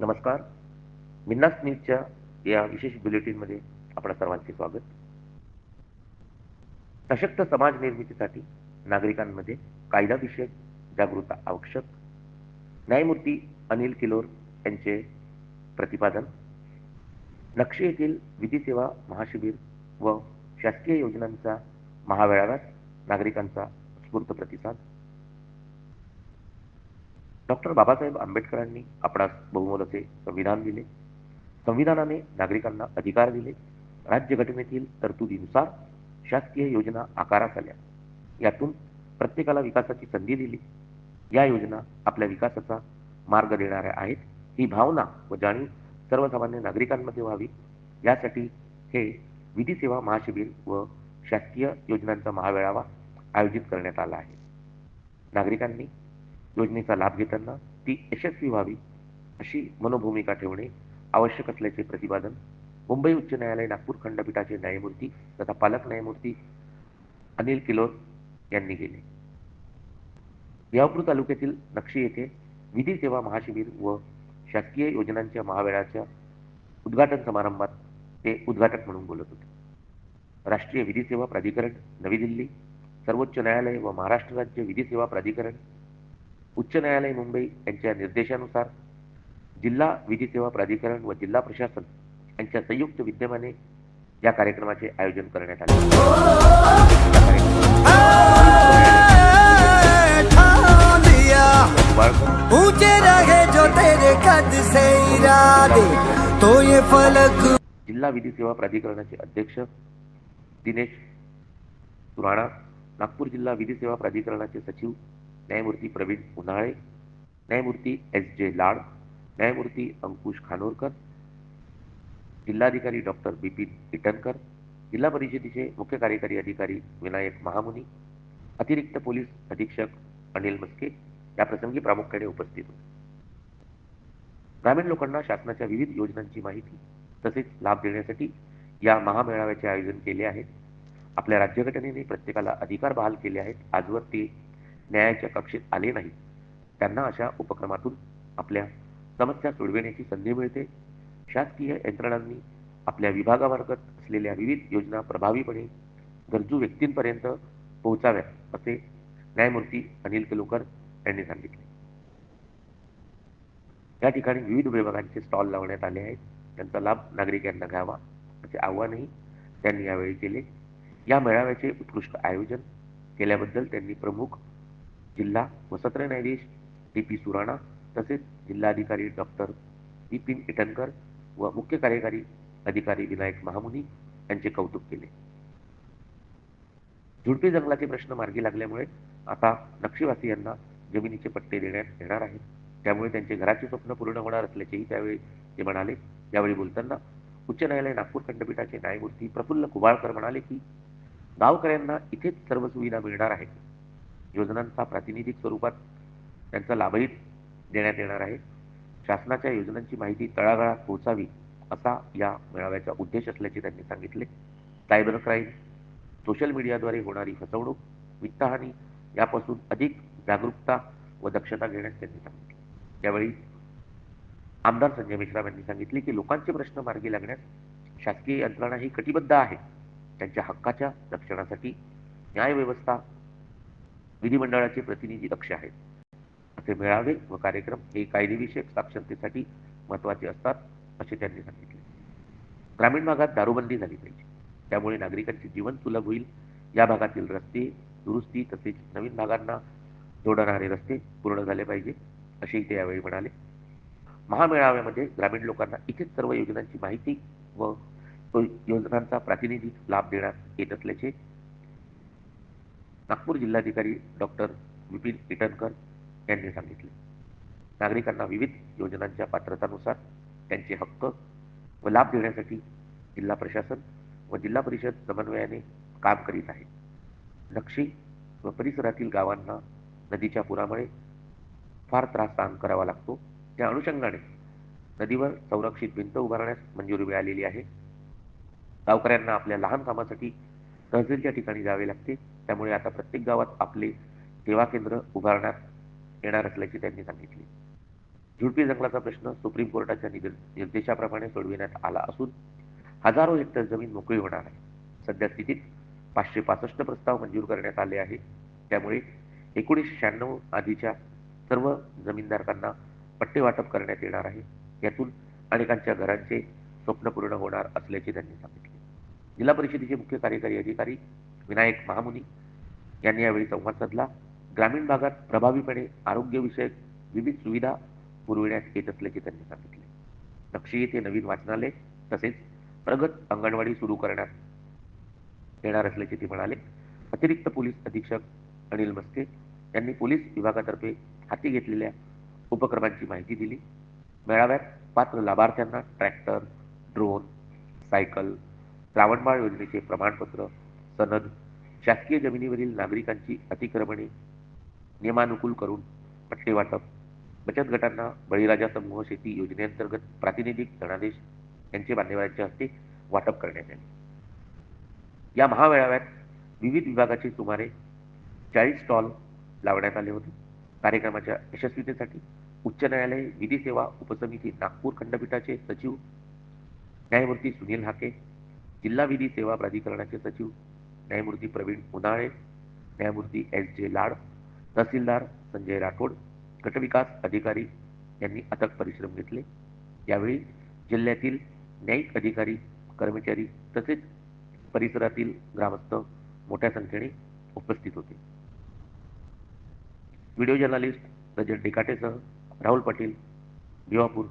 नमस्कार. मिन्नास न्यूजच्या या विशेष बुलेटिनमध्ये आपल्या सर्वांचे स्वागत. सशक्त समाज निर्मितीसाठी नागरिकांमध्ये कायदाविषयक जागरूकता आवश्यक. न्यायमूर्ती अनिल किलोर यांचे प्रतिपादन. नक्षी येथील विधी सेवा महाशिबिर व शासकीय योजनांचा महामेळाव्यात नागरिकांचा स्फूर्त प्रतिसाद. डॉक्टर बाबासाहेब आंबेडकरांनी आपणास बहुमताचे संविधान दिले. संविधानाने नागरिकांना अधिकार दिले. राज्यघटनेतील तरतुदीनुसार शासकीय योजना आकारास आल्या. यातून प्रत्येकाला विकासाची संधी दिली. या योजना आपल्या विकासाचा मार्ग देणाऱ्या आहेत ही भावना व जाणीव सर्वसामान्य नागरिकांमध्ये व्हावी. यासाठी हे विधी सेवा महाशिबिर व शासकीय योजनांचा महामेळावा आयोजित करण्यात आला आहे. नागरिकांनी योजनेचा लाभ घेताना ती यशस्वी व्हावी अशी मनोभूमिका ठेवणे आवश्यक असल्याचे प्रतिपादन मुंबई उच्च न्यायालय नागपूर खंडपीठाचे न्यायमूर्ती तथा पालक न्यायमूर्ती अनिल किलोर यांनी केले. यावपूर तालुक्यातील नक्षी येथे विधी सेवा महाशिबिर व शासकीय योजनांच्या महामेळ्याच्या उद्घाटन समारंभात ते उद्घाटक म्हणून बोलत होते. राष्ट्रीय विधी सेवा प्राधिकरण नवी दिल्ली सर्वोच्च न्यायालय व महाराष्ट्र राज्य विधी सेवा प्राधिकरण उच्च न्यायालय मुंबई यांच्या निर्देशानुसार जिल्हा विधी सेवा प्राधिकरण व जिल्हा प्रशासन यांच्या संयुक्त विद्यमाने या कार्यक्रमाचे आयोजन करण्यात आले. या ठान दिया कार्यक्रमात ऊंचे रहे जो तेरे कद से इरादे तो ये फलक जिल्हा विधी सेवा प्राधिकरणाचे अध्यक्ष दिनेश सुराणा नागपूर जिल्हा विधी सेवा प्राधिकरणाचे सचिव न्यायमूर्ती प्रवीण उन्हाळे न्यायमूर्ती एस जे लाड न्यायमूर्ती अंकुश खानोरकर जिल्हाधिकारी डॉक्टर बिपिन इटनकर जिल्हा परिषदेचे मुख्य कार्यकारी अधिकारी विनायक महामुनी अतिरिक्त पोलीस अधीक्षक अनिल मस्के याप्रसंगी प्रामुख्याने उपस्थित होते. ग्रामीण लोकांना शासनाच्या विविध योजनांची माहिती तसेच लाभ देण्यासाठी या महामेळाव्याचे आयोजन केले आहे. आपल्या राज्यघटनेने प्रत्येकाला अधिकार बहाल केले आहेत. आजवर ते न्यायाच्या कक्षेत आले नाहीत. त्यांना अशा उपक्रमातून आपल्या समस्या सोडविण्याची संधी मिळते. शासकीय यंत्रणांनी आपल्या विभागामार्फत असलेल्या विविध योजना प्रभावीपणे गरजू व्यक्तींपर्यंत पोहोचाव्यात असे न्यायमूर्ती अनिल किलोकर यांनी सांगितले. या ठिकाणी विविध विभागांचे स्टॉल लावण्यात आले आहेत. त्यांचा लाभ नागरिकांना घ्यावा असे आव्हानही त्यांनी यावेळी केले. या मेळाव्याचे उत्कृष्ट आयोजन केल्याबद्दल त्यांनी प्रमुख जिल्हा व सत्र न्यायाधीश डी पी सुराणा तसेच जिल्हाधिकारी डॉक्टर विपिन इटनकर व मुख्य कार्यकारी अधिकारी विनायक महामुनी यांचे कौतुक केले. झुडपी जंगलाचे प्रश्न मार्गी लागल्यामुळे आता नक्षीवासियांना जमिनीचे पट्टे देण्यात येणार आहेत. त्यामुळे त्यांचे घराचे स्वप्न पूर्ण होणार असल्याचेही त्यावेळी ते म्हणाले. यावेळी बोलताना उच्च न्यायालय नागपूर खंडपीठाचे न्यायमूर्ती प्रफुल्ल कुबाळकर म्हणाले की गावकऱ्यांना इथेच सर्व सुविधा मिळणार आहेत. योजनांचा प्रातिनिधिक स्वरूपात त्यांचा लाभही देण्यात येणार आहे. शासनाच्या योजनांची माहिती तळागाळात पोहोचावी असा या मेळाव्याचा उद्देश असल्याचे त्यांनी सांगितले. सायबर क्राईम सोशल मीडियाद्वारे होणारी फसवणूक वित्तहानी यापासून अधिक जागरूकता व दक्षता घेण्यास त्यांनी सांगितले. त्यावेळी आमदार संजय मिश्राम यांनी सांगितले की लोकांचे प्रश्न मार्गी लागण्यास शासकीय यंत्रणा ही कटिबद्ध आहे. त्यांच्या हक्काच्या रक्षणासाठी न्यायव्यवस्था विधिमंडळाचे प्रतिनिधी लक्ष आहेत. असे मेळावे व कार्यक्रम हे कायदेविषयक साक्षरतेसाठी महत्त्वाचे असतात असे त्यांनी सांगितले. ग्रामीण भागात दारूबंदी झाली पाहिजे. त्यामुळे नागरिकांचे जीवन सुलभ होईल. या भागातील रस्ते दुरुस्ती तसेच नवीन भागांना जोडणारे रस्ते पूर्ण झाले पाहिजे असेही ते यावेळी म्हणाले. महामेळाव्यामध्ये ग्रामीण लोकांना इथेच सर्व योजनांची माहिती व योजनांचा प्रातिनिधिक लाभ देण्यात येत असल्याचे नागपूर जिल्हाधिकारी डॉक्टर विपिन इटनकर यांनी सांगितले. नागरिकांना विविध योजनांच्या पात्रतानुसार त्यांचे हक्क व लाभ देण्यासाठी जिल्हा प्रशासन व जिल्हा परिषद समन्वयाने काम करीत आहे. नक्षी व परिसरातील गावांना नदीच्या पुरामुळे फार त्रास सहन करावा लागतो. त्या अनुषंगाने नदीवर संरक्षित भिंत उभारण्यास मंजुरी मिळालेली आहे. गावकऱ्यांना आपल्या लहान कामासाठी तहसीलच्या ठिकाणी जावे लागते. त्यामुळे आता प्रत्येक गावात आपले सेवा केंद्र उभारण्यात येणार असल्याचे त्यांनी सांगितले. झुडपी जंगलाचा प्रश्न सुप्रीम कोर्टाच्या निर्देशाप्रमाणे सोडविण्यात आला असून हजारो हेक्टर जमीन मोकळी होणार आहे. सध्या स्थितीत पाचशे पासष्ट प्रस्ताव मंजूर करण्यात आले आहे. त्यामुळे एकोणीसशे शहाण्णव आधीच्या सर्व जमीनधारकांना पट्टे वाटप करण्यात येणार आहे. यातून अनेकांच्या घरांचे स्वप्न पूर्ण होणार असल्याचे त्यांनी सांगितले. जिल्हा परिषदेचे मुख्य कार्यकारी अधिकारी विनायक महामुनी यांनी यावेळी संवाद साधला. ग्रामीण भागात प्रभावीपणे आरोग्यविषयक विविध सुविधा पुरविण्यात येत असल्याचे त्यांनी सांगितले. नक्षी येथे नवीन वाचनालय तसेच प्रगत अंगणवाडी सुरू करण्यात येणार असल्याचे ते म्हणाले. अतिरिक्त पोलीस अधीक्षक अनिल मस्के यांनी पोलीस विभागातर्फे हाती घेतलेल्या उपक्रमांची माहिती दिली. मेळाव्यात पात्र लाभार्थ्यांना ट्रॅक्टर ड्रोन सायकल श्रावणबाळ योजनेचे प्रमाणपत्र सनद शासकीय जमिनीवरील नागरिकांची अतिक्रमणे नियमानुकूल करून पट्टे वाटप बचत गटांना बळीराजा समूह शेती योजनेअंतर्गत प्रातिनिधिक धनादेश यांचे मान्यवरांच्या हस्ते वाटप करण्यात आले. या महामेळाव्यात विविध विभागाचे सुमारे चाळीस स्टॉल लावण्यात आले होते. कार्यक्रमाच्या यशस्वीतेसाठी उच्च न्यायालय विधी सेवा उपसमिती नागपूर खंडपीठाचे सचिव न्यायमूर्ती सुनील हाके जिल्हा विधी सेवा प्राधिकरणाचे सचिव न्यायमूर्ती प्रवीण उन्हाळे न्यायमूर्ती एस जे लाड तहसीलदार संजय राठोड गटविकास अधिकारी यांनी अथक परिश्रम घेतले. यावेळी जिल्ह्यातील न्यायिक अधिकारी कर्मचारी तसेच परिसरातील ग्रामस्थ मोठ्या संख्येने उपस्थित होते. व्हिडिओ जर्नलिस्ट रजत डेकाटेसह राहुल पाटील भिवापूर